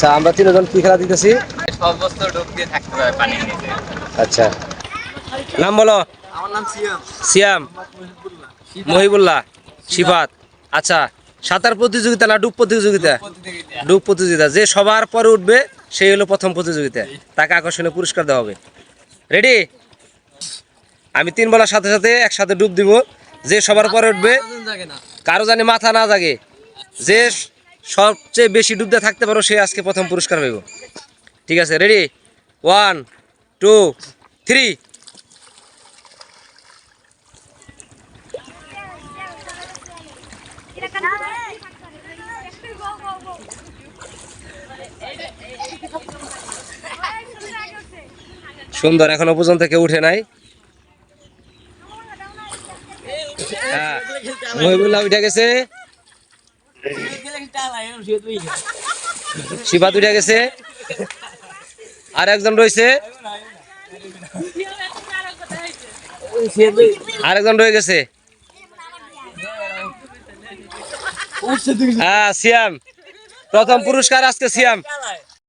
আচ্ছা আমরা তিনজন কি খেলা দিতেছি? সর্বস্ত ডুব দিয়ে থাকতে হবে পানির নিচে আচ্ছা। নাম বলো। আমার নাম সিয়াম। সিয়াম। মহিবুল্লাহ। শিফাত আচ্ছা সাঁতার প্রতিযোগিতা না ডুব প্রতিযোগিতা? ডুব প্রতিযোগিতা। যে সবার পরে উঠবে সেই হলো প্রথম প্রতিযোগিতা। তাকে আকর্ষণীয় পুরস্কার দেওয়া হবে। রেডি আমি তিন বলার সাথে সাথে একসাথে ডুব দিব। যে সবার পরে উঠবে কারও জানি মাথা না জাগে। যে সবচেয়ে বেশি ডুবতে থাকতে পারো সে আজকে প্রথম পুরস্কার পাইব। ঠিক আছে রেডি ওয়ান টু থ্রি সুন্দর, এখনও পর্যন্ত কেউ উঠে নাই। হ্যাঁ মহিবুল্লাহ উঠে গেছে। শিবাত তুলে গেছে। আর একজন রয়েছে। আরেকজন রয়ে গেছে। হ্যাঁ সিয়াম। প্রথম পুরস্কার আজকে সিয়াম।